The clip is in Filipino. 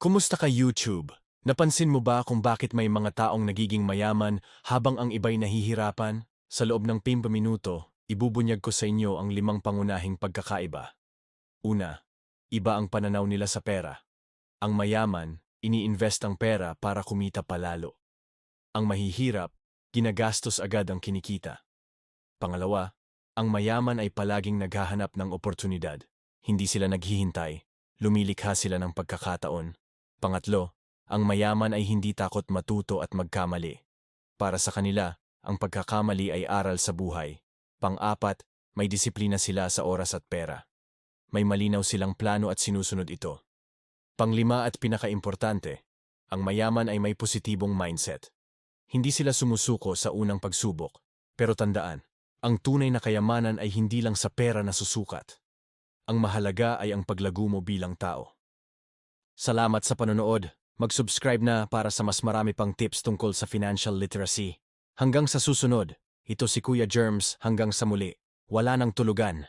Kumusta ka YouTube? Napansin mo ba kung bakit may mga taong nagiging mayaman habang ang iba'y nahihirapan? Sa loob ng 5 minuto, ibubunyag ko sa inyo ang limang pangunahing pagkakaiba. Una, iba ang pananaw nila sa pera. Ang mayaman, ini-invest ang pera para kumita palalo. Ang mahihirap, ginagastos agad ang kinikita. Pangalawa, ang mayaman ay palaging naghahanap ng oportunidad. Hindi sila naghihintay, lumilikha sila ng pagkakataon. Pangatlo, ang mayaman ay hindi takot matuto at magkamali. Para sa kanila, ang pagkakamali ay aral sa buhay. Pang-apat, may disiplina sila sa oras at pera. May malinaw silang plano at sinusunod ito. Panglima at pinakaimportante, ang mayaman ay may positibong mindset. Hindi sila sumusuko sa unang pagsubok. Pero tandaan, ang tunay na kayamanan ay hindi lang sa pera na susukat. Ang mahalaga ay ang paglago mo bilang tao. Salamat sa panonood. Mag-subscribe na para sa mas marami pang tips tungkol sa financial literacy. Hanggang sa susunod, ito si Kuya Germs hanggang sa muli. Wala nang tulugan.